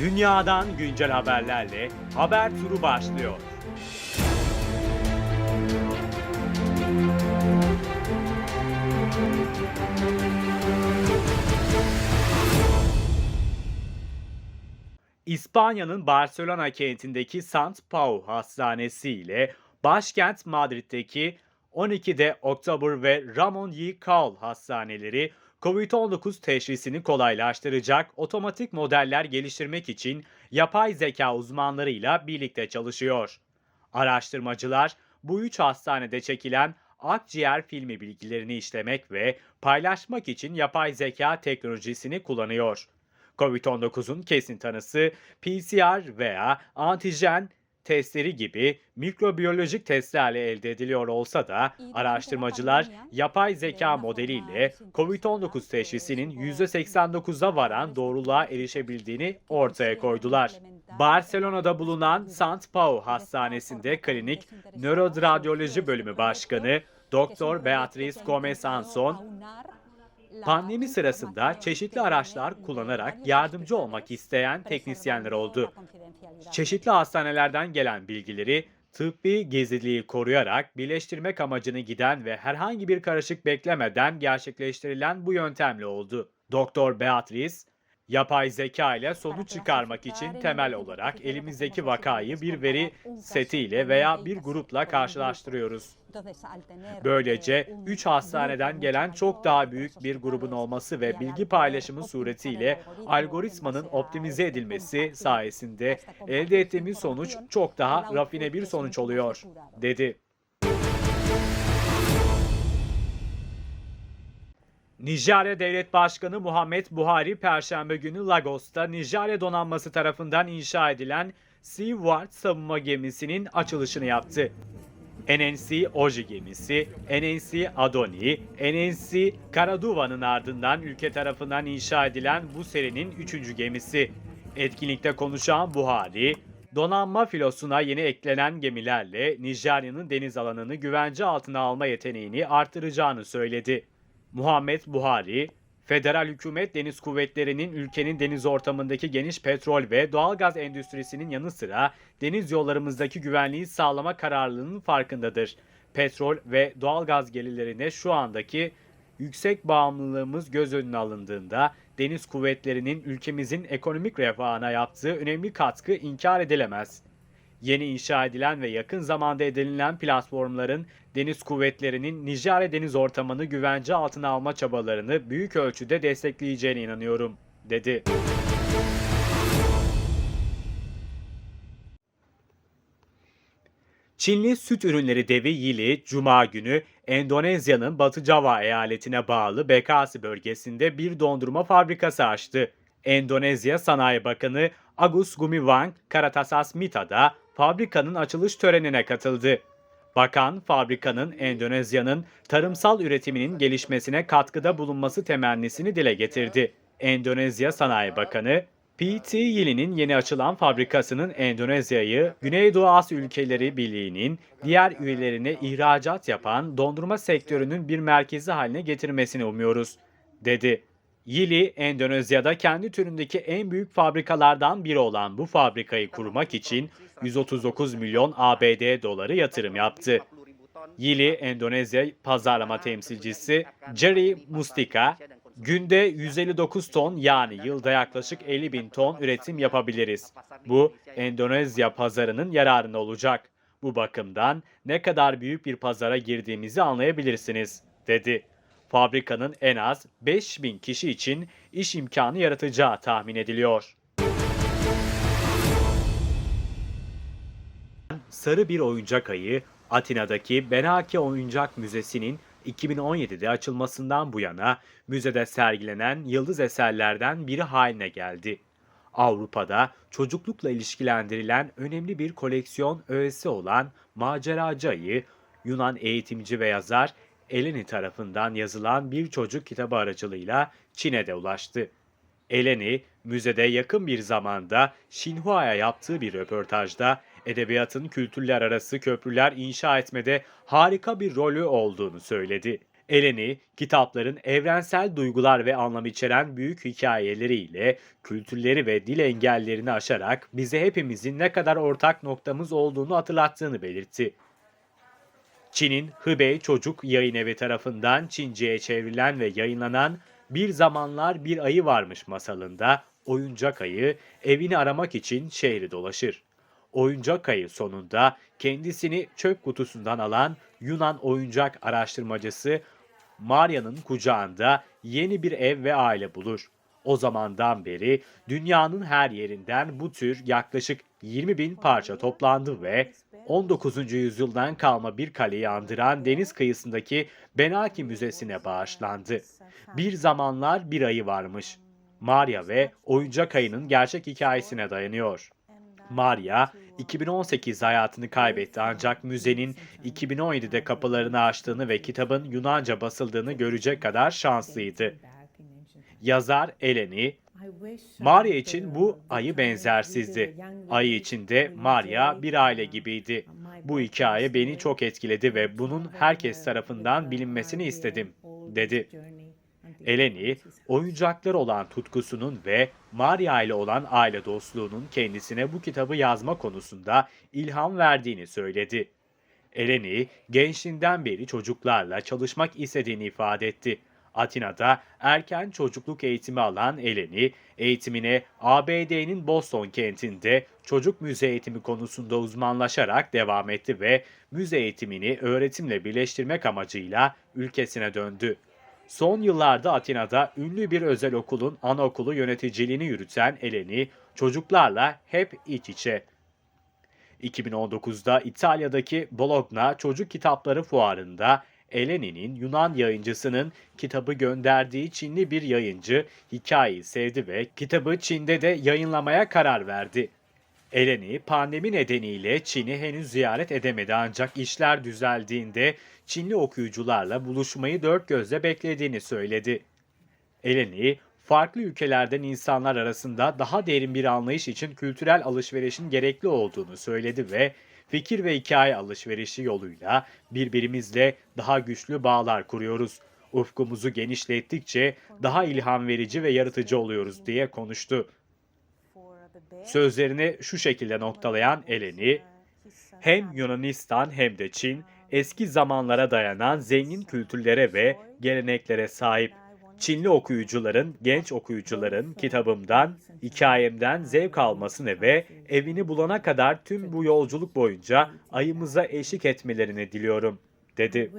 Dünyadan güncel haberlerle haber turu başlıyor. İspanya'nın Barcelona kentindeki Sant Pau Hastanesi ile başkent Madrid'deki 12'de Oktober ve Ramon y Cajal hastaneleri COVID-19 teşhisini kolaylaştıracak otomatik modeller geliştirmek için yapay zeka uzmanlarıyla birlikte çalışıyor. Araştırmacılar bu üç hastanede çekilen akciğer filmi bilgilerini işlemek ve paylaşmak için yapay zeka teknolojisini kullanıyor. COVID-19'un kesin tanısı PCR veya antijen testleri gibi mikrobiyolojik testlerle elde ediliyor olsa da araştırmacılar yapay zeka modeliyle COVID-19 teşhisinin %89'a varan doğruluğa erişebildiğini ortaya koydular. Barcelona'da bulunan Sant Pau Hastanesi'nde klinik nöroradyoloji bölümü başkanı Doktor Beatriz Gomez Anson, Pandemi sırasında çeşitli araçlar kullanarak yardımcı olmak isteyen teknisyenler oldu. Çeşitli hastanelerden gelen bilgileri tıbbi gizliliği koruyarak birleştirmek amacını giden ve herhangi bir karışık beklemeden gerçekleştirilen bu yöntemle oldu. Doktor Beatriz, yapay zeka ile sonuç çıkarmak için temel olarak elimizdeki vakayı bir veri setiyle veya bir grupla karşılaştırıyoruz. Böylece 3 hastaneden gelen çok daha büyük bir grubun olması ve bilgi paylaşımı suretiyle algoritmanın optimize edilmesi sayesinde elde ettiğimiz sonuç çok daha rafine bir sonuç oluyor, dedi. Nijerya Devlet Başkanı Muhammed Buhari Perşembe günü Lagos'ta Nijerya donanması tarafından inşa edilen Seaward savunma gemisinin açılışını yaptı. NNC Oji gemisi, NNC Adoni, NNC Karaduva'nın ardından ülke tarafından inşa edilen bu serinin üçüncü gemisi. Etkinlikte konuşan Buhari, donanma filosuna yeni eklenen gemilerle Nijerya'nın deniz alanını güvence altına alma yeteneğini artıracağını söyledi. Muhammed Buhari, federal hükümet deniz kuvvetlerinin ülkenin deniz ortamındaki geniş petrol ve doğalgaz endüstrisinin yanı sıra deniz yollarımızdaki güvenliği sağlama kararlılığının farkındadır. Petrol ve doğalgaz gelirlerine şu andaki yüksek bağımlılığımız göz önüne alındığında deniz kuvvetlerinin ülkemizin ekonomik refahına yaptığı önemli katkı inkar edilemez. Yeni inşa edilen ve yakın zamanda edinilen platformların deniz kuvvetlerinin Nijerya deniz ortamını güvence altına alma çabalarını büyük ölçüde destekleyeceğine inanıyorum, dedi. Çinli süt ürünleri devi Yili, Cuma günü Endonezya'nın Batı Java eyaletine bağlı Bekasi bölgesinde bir dondurma fabrikası açtı. Endonezya Sanayi Bakanı Agus Gumiwang Kartasasmita da fabrikanın açılış törenine katıldı. Bakan, fabrikanın Endonezya'nın tarımsal üretiminin gelişmesine katkıda bulunması temennisini dile getirdi. Endonezya Sanayi Bakanı, PT Yili'nin yeni açılan fabrikasının Endonezya'yı Güneydoğu Asya Ülkeleri Birliği'nin diğer üyelerine ihracat yapan dondurma sektörünün bir merkezi haline getirmesini umuyoruz, dedi. Yili, Endonezya'da kendi türündeki en büyük fabrikalardan biri olan bu fabrikayı kurmak için 139 milyon ABD doları yatırım yaptı. Yili, Endonezya pazarlama temsilcisi Jerry Mustika, günde 159 ton yani yılda yaklaşık 50 bin ton üretim yapabiliriz. Bu Endonezya pazarının yararına olacak. Bu bakımdan ne kadar büyük bir pazara girdiğimizi anlayabilirsiniz, dedi. Fabrikanın en az 5000 kişi için iş imkanı yaratacağı tahmin ediliyor. Sarı bir oyuncak ayı Atina'daki Benaki Oyuncak Müzesi'nin 2017'de açılmasından bu yana müzede sergilenen yıldız eserlerden biri haline geldi. Avrupa'da çocuklukla ilişkilendirilen önemli bir koleksiyon öğesi olan Maceracı Ayı, Yunan eğitimci ve yazar Eleni tarafından yazılan bir çocuk kitabı aracılığıyla Çin'e de ulaştı. Eleni, müzede yakın bir zamanda Xinhua'ya yaptığı bir röportajda edebiyatın kültürler arası köprüler inşa etmede harika bir rolü olduğunu söyledi. Eleni, kitapların evrensel duygular ve anlam içeren büyük hikayeleriyle kültürleri ve dil engellerini aşarak bize hepimizin ne kadar ortak noktamız olduğunu hatırlattığını belirtti. Çin'in Hubei Çocuk Yayın Evi tarafından Çince'ye çevrilen ve yayınlanan Bir Zamanlar Bir Ayı Varmış masalında oyuncak ayı evini aramak için şehri dolaşır. Oyuncak ayı sonunda kendisini çöp kutusundan alan Yunan oyuncak araştırmacısı Maria'nın kucağında yeni bir ev ve aile bulur. O zamandan beri dünyanın her yerinden bu tür yaklaşık 20 bin parça toplandı ve 19. yüzyıldan kalma bir kaleyi andıran deniz kıyısındaki Benaki Müzesi'ne bağışlandı. Bir zamanlar bir ayı varmış. Maria ve oyuncak ayının gerçek hikayesine dayanıyor. Maria 2018 hayatını kaybetti ancak müzenin 2017'de kapılarını açtığını ve kitabın Yunanca basıldığını görecek kadar şanslıydı. Yazar Eleni, Maria için bu ayı benzersizdi. Ayı için de Maria bir aile gibiydi. Bu hikaye beni çok etkiledi ve bunun herkes tarafından bilinmesini istedim, dedi. Eleni, oyuncaklar olan tutkusunun ve Maria ile olan aile dostluğunun kendisine bu kitabı yazma konusunda ilham verdiğini söyledi. Eleni, gençliğinden beri çocuklarla çalışmak istediğini ifade etti. Atina'da erken çocukluk eğitimi alan Eleni, eğitimine ABD'nin Boston kentinde çocuk müze eğitimi konusunda uzmanlaşarak devam etti ve müze eğitimini öğretimle birleştirmek amacıyla ülkesine döndü. Son yıllarda Atina'da ünlü bir özel okulun anaokulu yöneticiliğini yürüten Eleni, çocuklarla hep iç içe. 2019'da İtalya'daki Bologna Çocuk Kitapları Fuarı'nda Eleni'nin Yunan yayıncısının kitabı gönderdiği Çinli bir yayıncı hikayeyi sevdi ve kitabı Çin'de de yayınlamaya karar verdi. Eleni pandemi nedeniyle Çin'i henüz ziyaret edemedi ancak işler düzeldiğinde Çinli okuyucularla buluşmayı dört gözle beklediğini söyledi. Eleni, farklı ülkelerden insanlar arasında daha derin bir anlayış için kültürel alışverişin gerekli olduğunu söyledi ve fikir ve hikaye alışverişi yoluyla birbirimizle daha güçlü bağlar kuruyoruz. Ufkumuzu genişlettikçe daha ilham verici ve yaratıcı oluyoruz diye konuştu. Sözlerini şu şekilde noktalayan Eleni, hem Yunanistan hem de Çin eski zamanlara dayanan zengin kültürlere ve geleneklere sahip. Çinli okuyucuların, genç okuyucuların kitabımdan, hikayemden zevk almasını ve evini bulana kadar tüm bu yolculuk boyunca ayımıza eşlik etmelerini diliyorum, dedi.